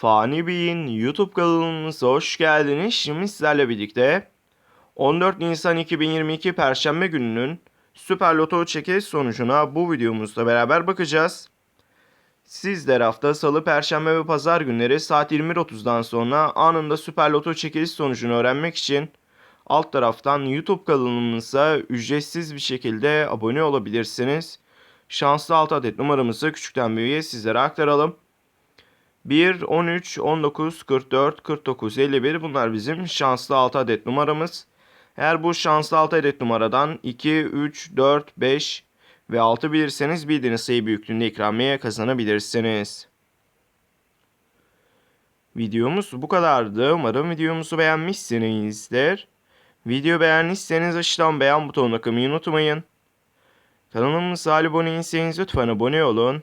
Fani Bey'in YouTube kanalımıza hoş geldiniz. Şimdi sizlerle birlikte 14 Nisan 2022 Perşembe gününün Süper Loto çekiliş sonucuna bu videomuzda beraber bakacağız. Sizler hafta salı, perşembe ve pazar günleri saat 21.30'dan sonra anında Süper Loto çekiliş sonucunu öğrenmek için alt taraftan YouTube kanalımıza ücretsiz bir şekilde abone olabilirsiniz. Şanslı 6 adet numaramızı küçükten büyüğe sizlere aktaralım. 1, 13, 19, 44, 49, 51 bunlar bizim şanslı 6 adet numaramız. Eğer bu şanslı 6 adet numaradan 2, 3, 4, 5 ve 6 bilirseniz bildiğiniz sayı büyüklüğünde ikramiye kazanabilirsiniz. Videomuz bu kadardı. Umarım videomuzu beğenmişsinizdir. Video beğendiyseniz aşağıdan beğen butonuna kılmayı unutmayın. Kanalımıza abone değilseniz lütfen abone olun.